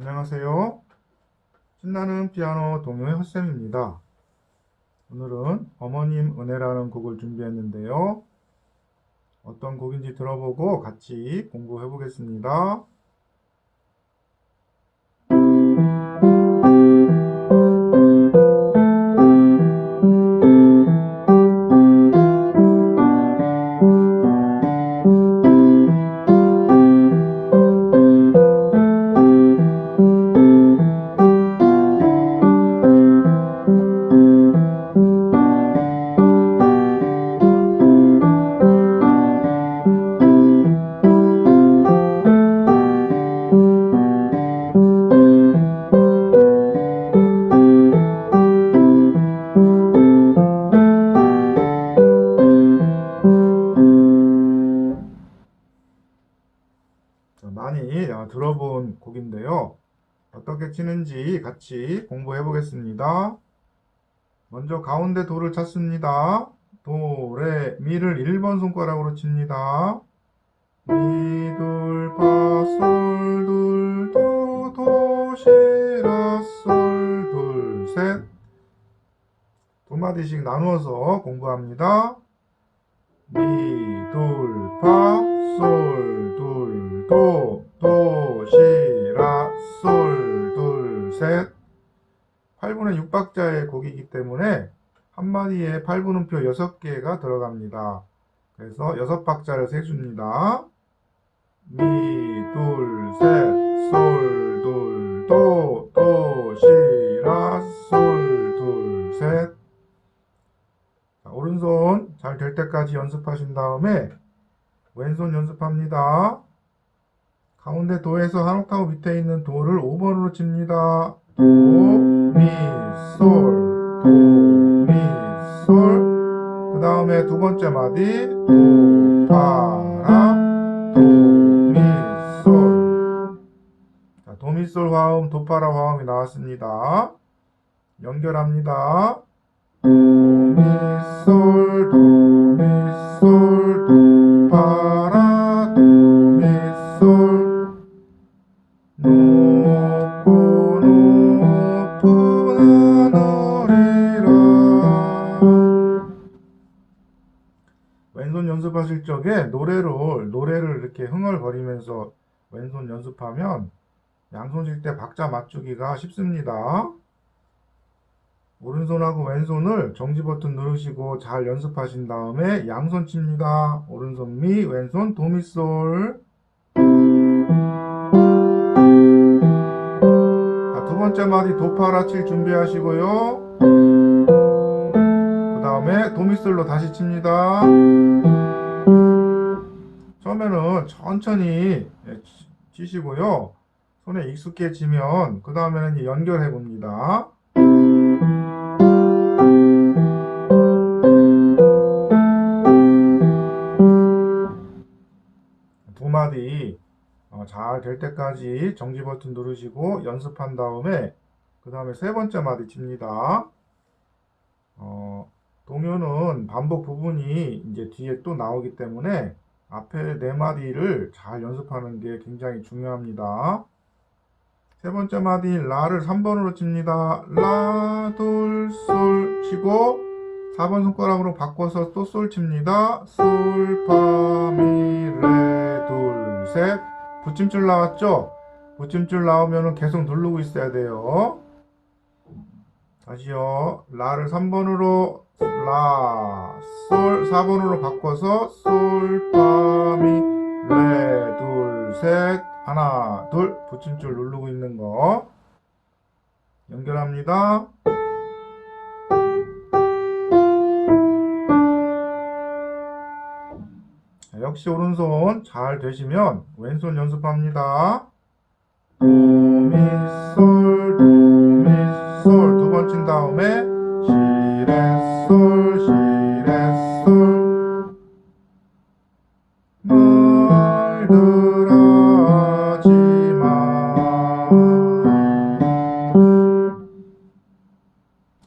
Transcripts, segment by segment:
안녕하세요. 신나는 피아노 동요의 헛쌤입니다. 오늘은 어머님 은혜라는 곡을 준비했는데요. 어떤 곡인지 들어보고 같이 공부해 보겠습니다. 많이 어, 들어본 곡인데요. 어떻게 치는지 같이 공부해 보겠습니다. 먼저 가운데 도를 찾습니다. 도, 레, 미를 1번 손가락으로 칩니다. 미, 둘, 파, 솔, 둘, 도, 도, 시, 라, 솔, 둘, 셋. 두 마디씩 나누어서 공부합니다. 미, 둘, 파, 솔, 둘, 도, 도, 시, 라, 솔, 둘, 셋. 8분의 6박자의 곡이기 때문에 한 마디에 8분음표 6개가 들어갑니다. 그래서 6박자를 세줍니다. 미, 둘, 셋, 솔, 둘, 도, 도, 시, 라, 솔, 둘, 셋. 자, 오른손 잘 될 때까지 연습하신 다음에 왼손 연습합니다. 가운데 도에서 한 옥타브 밑에 있는 도를 5번으로 칩니다. 도, 미, 솔, 도, 미, 솔. 그 다음에 두 번째 마디 도, 파, 라, 도, 미, 솔. 자, 도, 미, 솔 화음, 도, 파, 라 화음이 나왔습니다. 연결합니다. 도, 미, 솔, 도, 미, 솔, 도, 파, 라, 하실 적에 노래를 노래를 이렇게 흥얼거리면서 왼손 연습하면 양손 칠 때 박자 맞추기가 쉽습니다. 오른손하고 왼손을 정지 버튼 누르시고 잘 연습하신 다음에 양손 칩니다. 오른손 미, 왼손 도미솔. 자, 두 번째 마디 도파라 칠 준비하시고요. 그 다음에 도미솔로 다시 칩니다. 천천히 예, 치- 치시고요. 손에 익숙해지면 그 다음에는 연결해 봅니다. 두 마디 어, 잘될 때까지 정지 버튼 누르시고 연습한 다음에 그 다음에 세 번째 마디 칩니다. 어, 동요는 반복 부분이 이제 뒤에 또 나오기 때문에 앞에 네 마디를 잘 연습하는 게 굉장히 중요합니다. 세 번째 마디 라를 3번으로 칩니다. 라, 돌, 솔 치고 4번 손가락으로 바꿔서 또 솔 칩니다. 솔, 파, 미, 레, 둘, 셋. 붙임줄 나왔죠? 붙임줄 나오면 계속 누르고 있어야 돼요. 다시요. 라를 3번으로 라, 솔 4번으로 바꿔서 솔, 파, 미, 레, 둘, 셋. 하나, 둘. 붙임줄 누르고 있는 거. 연결합니다. 자, 역시 오른손 잘 되시면 왼손 연습합니다. 도, 미, 솔, 도, 미, 솔. 두번친 다음에 시, 레, 솔, 시, 레, 솔. 말들 하지 마.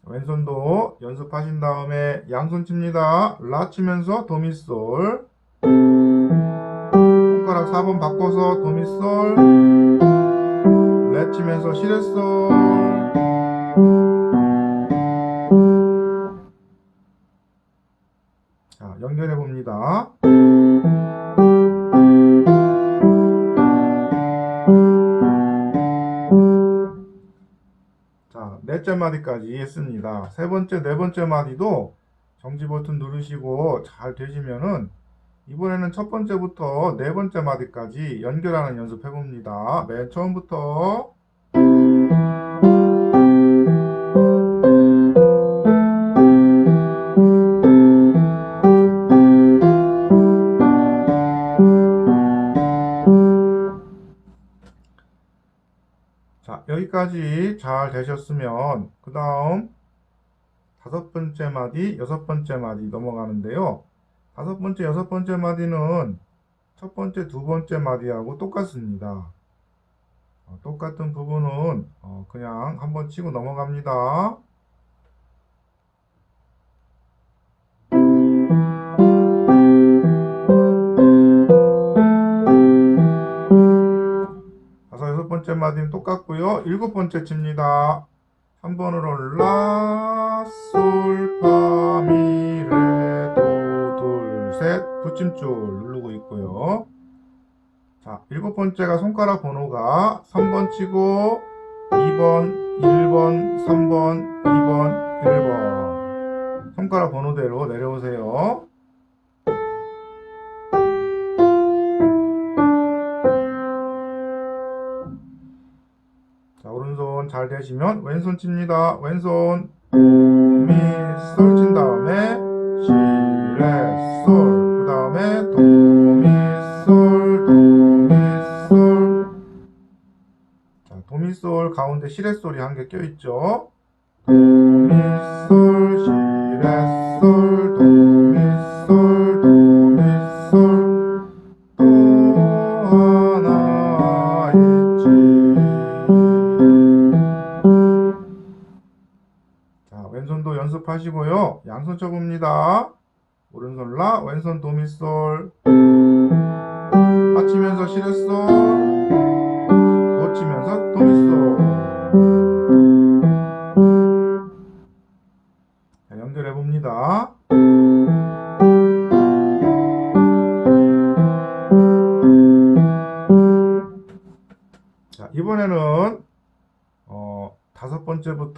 왼손도 연습하신 다음에 양손 칩니다. 라 치면서 도미솔. 손가락 4번 바꿔서 도미솔. 레 치면 치면서 시레솔 넷째 마디까지 했습니다. 세 번째, 네 번째 마디도 정지 버튼 누르시고 잘 되시면은 이번에는 첫 번째부터 네 번째 마디까지 연결하는 연습 해 봅니다. 맨 처음부터 여기까지 잘 되셨으면 그 다음 다섯 번째 마디, 여섯 번째 마디 넘어가는데요. 다섯 번째, 여섯 번째 마디는 첫 번째, 두 번째 마디하고 똑같습니다. 어, 똑같은 부분은 어, 그냥 한번 치고 넘어갑니다. 번째 마디는 똑같고요. 일곱 번째 칩니다. 3번으로 라, 솔, 파, 미, 레, 도, 둘, 셋 붙임줄 누르고 있고요. 자, 일곱 번째가 손가락 번호가 3번 치고 2번, 1번, 3번, 2번, 1번 손가락 번호대로 내려오세요. 오른손 잘 되시면 왼손 칩니다. 왼손 도미 솔 친 다음에 시, 레, 솔. 그 다음에 도미 솔, 도미 솔. 자, 도미 솔 가운데 시레 솔이 한 개 껴있죠. 도미 솔, 시, 레, 솔, 도미 솔, 연습하시고요. 양손 쳐봅니다. 오른손 라, 왼손 도미솔. 받치면서 시레솔. 도 치면서 도미솔. 자, 연결해 봅니다.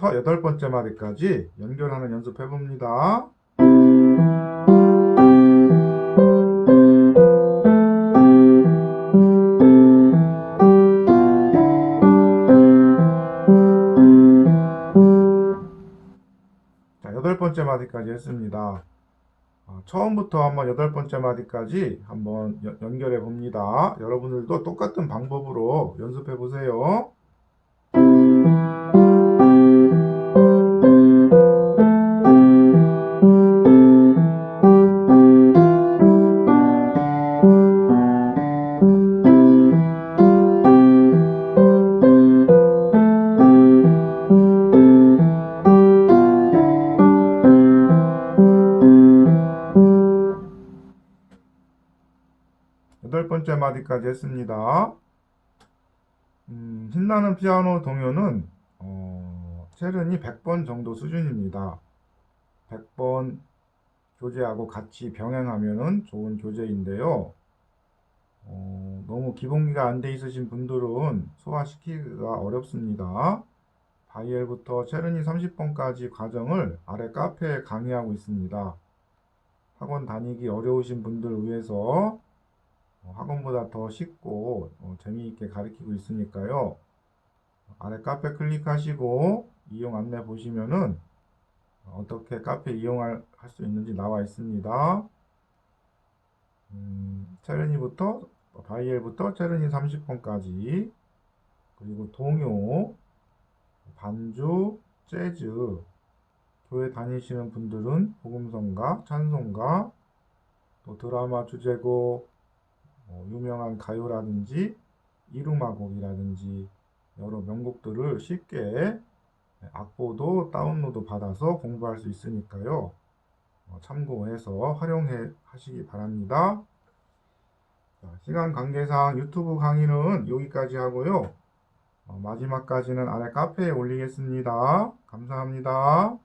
번째부터 여덟 번째 마디까지 연결하는 연습 해 봅니다. 자, 여덟 번째 마디까지 했습니다. 어, 처음부터 한번 여덟 번째 마디까지 한번 여- 연결해 봅니다. 여러분들도 똑같은 방법으로 연습해 보세요. 번째 마디까지 했습니다. 음, 신나는 피아노 동요는 어, 체른이 100번 정도 수준입니다. 100번 교재하고 같이 병행하면 좋은 교재인데요. 어, 너무 기본기가 안 돼 있으신 분들은 소화시키기가 어렵습니다. 바이엘부터 체른이 30번까지 과정을 아래 카페에 강의하고 있습니다. 학원 다니기 어려우신 분들 위해서 어, 학원보다 더 쉽고 어, 재미있게 가르치고 있으니까요. 아래 카페 클릭하시고 이용 안내 보시면은 어떻게 카페 이용할 할수 있는지 나와 있습니다. 음, 체르니부터 바이엘부터 체르니 30번까지 그리고 동요, 반주, 재즈 교회 다니시는 분들은 복음성가, 찬송가, 또 드라마 주제곡, 뭐 유명한 가요라든지 이루마곡이라든지 여러 명곡들을 쉽게 악보도 다운로드 받아서 공부할 수 있으니까요. 어, 참고해서 활용해 하시기 바랍니다. 자, 시간 관계상 유튜브 강의는 여기까지 하고요. 어, 마지막까지는 아래 카페에 올리겠습니다. 감사합니다.